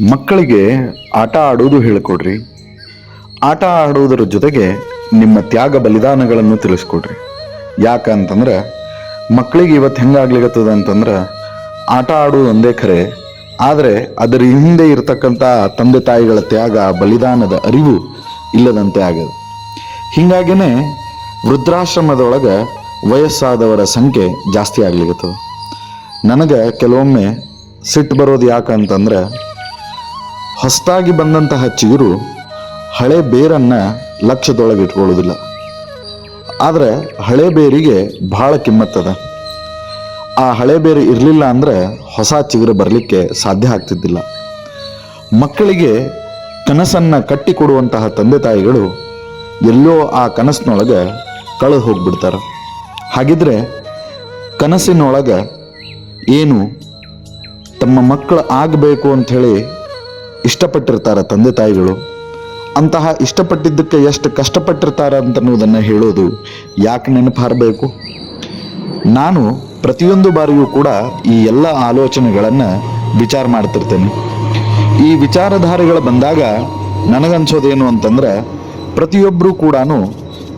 ಮಕ್ಕಳಿಗೆ ಆಟ ಆಡುವುದು ಹೇಳಿಕೊಡ್ರಿ. ಆಟ ಆಡುವುದರ ಜೊತೆಗೆ ನಿಮ್ಮ ತ್ಯಾಗ ಬಲಿದಾನಗಳನ್ನು ತಿಳಿಸ್ಕೊಡ್ರಿ. ಯಾಕಂತಂದ್ರೆ ಮಕ್ಕಳಿಗೆ ಇವತ್ತು ಹೆಂಗಾಗ್ಲಿಕ್ಕತ್ತದ ಅಂತಂದ್ರೆ ಆಟ ಆಡುವುದು ಒಂದೇ ಖರೆ ಆದರೆ ಅದರ ಹಿಂದೆ ಇರತಕ್ಕಂಥ ತಂದೆ ತಾಯಿಗಳ ತ್ಯಾಗ, ಬಲಿದಾನದ ಅರಿವು ಇಲ್ಲದಂತೆ ಆಗದು ಹೀಗಾಗಿನೇ ವೃದ್ಧಾಶ್ರಮದೊಳಗೆ ವಯಸ್ಸಾದವರ ಸಂಖ್ಯೆ ಜಾಸ್ತಿ ಆಗ್ಲಿಕತ್ತದ. ನನಗೆ ಕೆಲವೊಮ್ಮೆ ಸಿಟ್ಟು ಬರೋದು ಯಾಕಂತಂದ್ರೆ ಹೊಸದಾಗಿ ಬಂದಂತಹ ಚಿಗುರು ಹಳೆ ಬೇರನ್ನ ಲಕ್ಷದೊಳಗೆ ಇಟ್ಕೊಳ್ಳೋದಿಲ್ಲ ಆದರೆ ಹಳೆ ಬೇರಿಗೆ ಬಹಳ ಕಿಮ್ಮತ್ತದ. ಆ ಹಳೆ ಬೇರೆ ಇರಲಿಲ್ಲ ಅಂದ್ರೆ ಹೊಸ ಚಿಗುರು ಬರಲಿಕ್ಕೆ ಸಾಧ್ಯ ಆಗ್ತಿದ್ದಿಲ್ಲ. ಮಕ್ಕಳಿಗೆ ಕನಸನ್ನು ಕಟ್ಟಿಕೊಡುವಂತಹ ತಂದೆ ತಾಯಿಗಳು ಎಲ್ಲೋ ಆ ಕನಸಿನೊಳಗೆ ಕಳೆದು ಹೋಗ್ಬಿಡ್ತಾರೆ. ಹಾಗಿದ್ರೆ ಕನಸಿನೊಳಗೆ ಏನು ತಮ್ಮ ಮಕ್ಕಳು ಆಗಬೇಕು ಅಂಥೇಳಿ ಇಷ್ಟಪಟ್ಟಿರ್ತಾರೆ ತಂದೆ ತಾಯಿಗಳು. ಅಂತಹ ಇಷ್ಟಪಟ್ಟಿದ್ದಕ್ಕೆ ಎಷ್ಟು ಕಷ್ಟಪಟ್ಟಿರ್ತಾರೆ ಅಂತನ್ನುವುದನ್ನು ಹೇಳೋದು ಯಾಕೆ ನೆನಪು ಹಾರಬೇಕು ನಾನು ಪ್ರತಿಯೊಂದು ಬಾರಿಯೂ ಕೂಡ ಈ ಎಲ್ಲ ಆಲೋಚನೆಗಳನ್ನು ವಿಚಾರ ಮಾಡ್ತಿರ್ತೇನೆ. ಈ ವಿಚಾರಧಾರೆಗಳು ಬಂದಾಗ ನನಗನ್ಸೋದೇನು ಅಂತಂದ್ರೆ ಪ್ರತಿಯೊಬ್ಬರೂ ಕೂಡ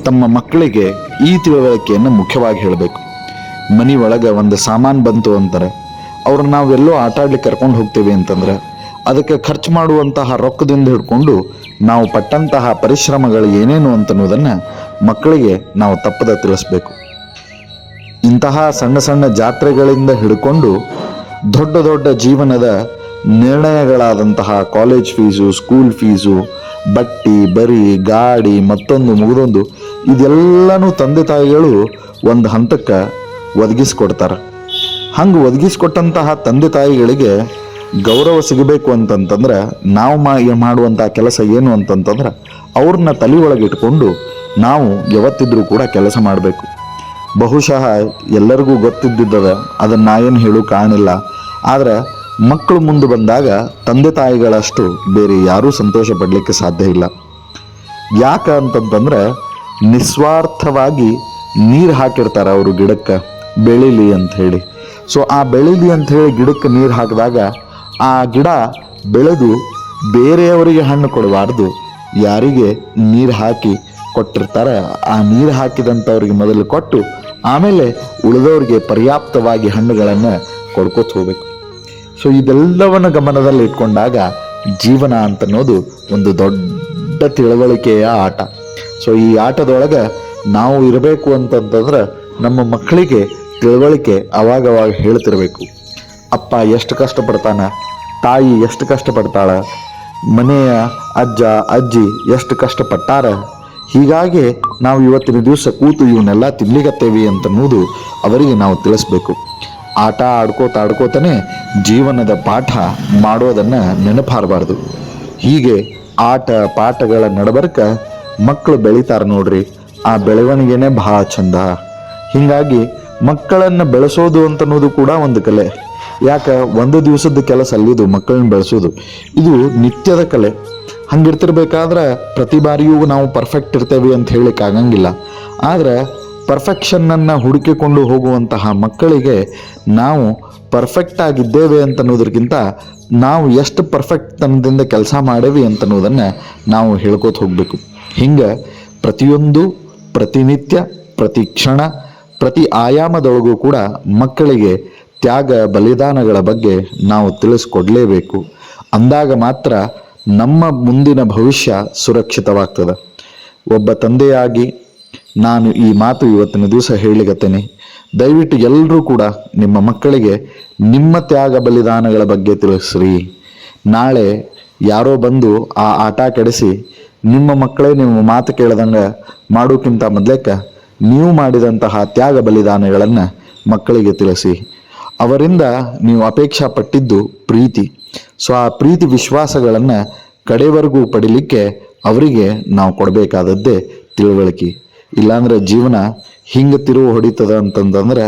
ತಮ್ಮ ಮಕ್ಕಳಿಗೆ ಈ ತಿಳುವಳಿಕೆಯನ್ನು ಮುಖ್ಯವಾಗಿ ಹೇಳಬೇಕು. ಮನೆ ಒಳಗೆ ಒಂದು ಸಾಮಾನು ಬಂತು ಅಂತಾರೆ ಅವ್ರನ್ನ ನಾವೆಲ್ಲೋ ಆಟಾಡ್ಲಿಕ್ಕೆ ಕರ್ಕೊಂಡು ಹೋಗ್ತೇವೆ ಅಂತಂದ್ರೆ ಅದಕ್ಕೆ ಖರ್ಚು ಮಾಡುವಂತಹ ರೊಕ್ಕದಿಂದ ಹಿಡ್ಕೊಂಡು ನಾವು ಪಟ್ಟಂತಹ ಪರಿಶ್ರಮಗಳು ಏನೇನು ಅಂತನ್ನುವುದನ್ನು ಮಕ್ಕಳಿಗೆ ನಾವು ತಪ್ಪದ ತಿಳಿಸ್ಬೇಕು. ಇಂತಹ ಸಣ್ಣ ಸಣ್ಣ ಜಾತ್ರೆಗಳಿಂದ ಹಿಡ್ಕೊಂಡು ದೊಡ್ಡ ದೊಡ್ಡ ಜೀವನದ ನಿರ್ಣಯಗಳಾದಂತಹ ಕಾಲೇಜ್ ಫೀಸು, ಸ್ಕೂಲ್ ಫೀಸು, ಬಟ್ಟಿ, ಬರಿ, ಗಾಡಿ, ಮತ್ತೊಂದು ಮುಗಿದೊಂದು ಇದೆಲ್ಲನೂ ತಂದೆ ತಾಯಿಗಳು ಒಂದು ಹಂತಕ್ಕೆ ಒದಗಿಸ್ಕೊಡ್ತಾರೆ. ಹಂಗೆ ಒದಗಿಸ್ಕೊಟ್ಟಂತಹ ತಂದೆ ತಾಯಿಗಳಿಗೆ ಗೌರವ ಸಿಗಬೇಕು ಅಂತಂತಂದ್ರೆ ನಾವು ಮಾಡುವಂಥ ಕೆಲಸ ಏನು ಅಂತಂತಂದ್ರೆ ಅವ್ರನ್ನ ತಲೆ ಒಳಗೆ ಇಟ್ಕೊಂಡು ನಾವು ಯಾವತ್ತಿದ್ರೂ ಕೂಡ ಕೆಲಸ ಮಾಡಬೇಕು. ಬಹುಶಃ ಎಲ್ಲರಿಗೂ ಗೊತ್ತಿದ್ದದ ಅದನ್ನು ನಾ ಏನು ಹೇಳು ಕಾಣಿಲ್ಲ ಆದರೆ ಮಕ್ಕಳು ಮುಂದೆ ಬಂದಾಗ ತಂದೆ ತಾಯಿಗಳಷ್ಟು ಬೇರೆ ಯಾರೂ ಸಂತೋಷ ಪಡಲಿಕ್ಕೆ ಸಾಧ್ಯ ಇಲ್ಲ. ಯಾಕೆ ಅಂತಂತಂದ್ರೆ ನಿಸ್ವಾರ್ಥವಾಗಿ ನೀರು ಹಾಕಿರ್ತಾರೆ ಅವರು ಗಿಡಕ್ಕೆ, ಬೆಳೀಲಿ ಅಂತ ಹೇಳಿ. ಸೊ ಆ ಬೆಳೀಲಿ ಅಂತ ಹೇಳಿ ಗಿಡಕ್ಕೆ ನೀರು ಹಾಕಿದಾಗ ಆ ಗಿಡ ಬೆಳೆದು ಬೇರೆಯವರಿಗೆ ಹಣ್ಣು ಕೊಡಬಾರ್ದು. ಯಾರಿಗೆ ನೀರು ಹಾಕಿ ಕೊಟ್ಟಿರ್ತಾರೆ, ಆ ನೀರು ಹಾಕಿದಂಥವ್ರಿಗೆ ಮೊದಲು ಕೊಟ್ಟು ಆಮೇಲೆ ಉಳಿದವ್ರಿಗೆ ಪರ್ಯಾಪ್ತವಾಗಿ ಹಣ್ಣುಗಳನ್ನು ಕೊಡ್ಕೋತ ಹೋಗ್ಬೇಕು. ಸೊ ಇದೆಲ್ಲವನ್ನ ಗಮನದಲ್ಲಿ ಇಟ್ಕೊಂಡಾಗ ಜೀವನ ಅಂತನ್ನೋದು ಒಂದು ದೊಡ್ಡ ತಿಳುವಳಿಕೆಯ ಆಟ. ಸೊ ಈ ಆಟದೊಳಗೆ ನಾವು ಇರಬೇಕು ಅಂತಂತಂದ್ರೆ ನಮ್ಮ ಮಕ್ಕಳಿಗೆ ತಿಳುವಳಿಕೆ ಅವಾಗವಾಗ ಹೇಳ್ತಿರಬೇಕು. ಅಪ್ಪ ಎಷ್ಟು ಕಷ್ಟಪಡ್ತಾನ? ತಾಯಿ ಎಷ್ಟು ಕಷ್ಟಪಡ್ತಾಳ? ಮನೆಯ ಅಜ್ಜ, ಅಜ್ಜಿ ಎಷ್ಟು ಕಷ್ಟಪಟ್ಟಾರ? ಹೀಗಾಗಿ ನಾವು ಇವತ್ತಿನ ದಿವಸ ಕೂತು ಇವನ್ನೆಲ್ಲ ತಿನ್ಲಿಕತ್ತೇವಿ ಅಂತನ್ನುವುದು ಅವರಿಗೆ ನಾವು ತಿಳಿಸ್ಬೇಕು. ಆಟ ಆಡ್ಕೋತ ಆಡ್ಕೋತಾನೆ ಜೀವನದ ಪಾಠ ಮಾಡೋದನ್ನು ನೆನಪಾರಬಾರ್ದು. ಹೀಗೆ ಆಟ, ಪಾಠಗಳ ನಡಬರ್ಕ ಮಕ್ಕಳು ಬೆಳಿತಾರ ನೋಡ್ರಿ, ಆ ಬೆಳವಣಿಗೆನೇ ಬಹಳ ಚಂದ. ಹೀಗಾಗಿ ಮಕ್ಕಳನ್ನು ಬೆಳೆಸೋದು ಅಂತನ್ನೋದು ಕೂಡ ಒಂದು ಕಲೆ. ಯಾಕೆ? ಒಂದು ದಿವಸದ ಕೆಲಸ ಅಲ್ಲಿದು, ಮಕ್ಕಳನ್ನ ಬೆಳೆಸೋದು. ಇದು ನಿತ್ಯದ ಕಲೆ. ಹಂಗಿರ್ತಿರ್ಬೇಕಾದ್ರೆ ಪ್ರತಿ ಬಾರಿಯೂ ನಾವು ಪರ್ಫೆಕ್ಟ್ ಇರ್ತೇವೆ ಅಂತ ಹೇಳಕ್ಕೆ ಆಗಂಗಿಲ್ಲ. ಆದರೆ ಪರ್ಫೆಕ್ಷನ್ನನ್ನು ಹುಡುಕಿಕೊಂಡು ಹೋಗುವಂತಹ ಮಕ್ಕಳಿಗೆ ನಾವು ಪರ್ಫೆಕ್ಟ್ ಆಗಿದ್ದೇವೆ ಅಂತನ್ನೋದಕ್ಕಿಂತ ನಾವು ಎಷ್ಟು ಪರ್ಫೆಕ್ಟ್ ತನದಿಂದ ಕೆಲಸ ಮಾಡೇವಿ ಅಂತನ್ನೋದನ್ನು ನಾವು ಹೇಳ್ಕೋತ ಹೋಗಬೇಕು. ಹಿಂಗೆ ಪ್ರತಿಯೊಂದು, ಪ್ರತಿನಿತ್ಯ, ಪ್ರತಿ ಕ್ಷಣ, ಪ್ರತಿ ಆಯಾಮದೊಳಗೂ ಕೂಡ ಮಕ್ಕಳಿಗೆ ತ್ಯಾಗ ಬಲಿದಾನಗಳ ಬಗ್ಗೆ ನಾವು ತಿಳಿಸ್ಕೊಡ್ಲೇಬೇಕು. ಅಂದಾಗ ಮಾತ್ರ ನಮ್ಮ ಮುಂದಿನ ಭವಿಷ್ಯ ಸುರಕ್ಷಿತವಾಗ್ತದೆ. ಒಬ್ಬ ತಂದೆಯಾಗಿ ನಾನು ಈ ಮಾತು ಇವತ್ತಿನ ದಿವಸ ಹೇಳಿಗತ್ತೇನೆ. ದಯವಿಟ್ಟು ಎಲ್ಲರೂ ಕೂಡ ನಿಮ್ಮ ಮಕ್ಕಳಿಗೆ ನಿಮ್ಮ ತ್ಯಾಗ ಬಲಿದಾನಗಳ ಬಗ್ಗೆ ತಿಳಿಸ್ರಿ. ನಾಳೆ ಯಾರೋ ಬಂದು ಆ ಆಟ ಕೆಡಿಸಿ ನಿಮ್ಮ ಮಕ್ಕಳೇ ನಿಮ್ಮ ಮಾತು ಕೇಳದಂಗೆ ಮಾಡೋಕ್ಕಿಂತ ಮೊದಲೇಕ ನೀವು ಮಾಡಿದಂತಹ ತ್ಯಾಗ ಬಲಿದಾನಗಳನ್ನು ಮಕ್ಕಳಿಗೆ ತಿಳಿಸಿ. ಅವರಿಂದ ನೀವು ಅಪೇಕ್ಷಾ ಪಟ್ಟಿದ್ದು ಪ್ರೀತಿ. ಸೊ, ಆ ಪ್ರೀತಿ ವಿಶ್ವಾಸಗಳನ್ನು ಕಡೆವರೆಗೂ ಪಡಿಲಿಕ್ಕೆ ಅವರಿಗೆ ನಾವು ಕೊಡಬೇಕಾದದ್ದೇ ತಿಳುವಳಿಕೆ. ಇಲ್ಲಾಂದ್ರೆ ಜೀವನ ಹಿಂಗೆ ತಿರುವು ಹೊಡಿತದ ಅಂತಂತಂದ್ರೆ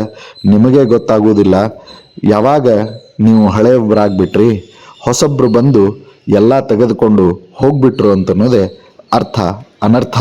ನಿಮಗೆ ಗೊತ್ತಾಗೋದಿಲ್ಲ ಯಾವಾಗ ನೀವು ಹಳೆಯೊಬ್ಬರಾಗ್ಬಿಟ್ರಿ ಹೊಸಬ್ರು ಬಂದು ಎಲ್ಲ ತೆಗೆದುಕೊಂಡು ಹೋಗ್ಬಿಟ್ರು ಅಂತನ್ನೋದೇ ಅರ್ಥ, ಅನರ್ಥ.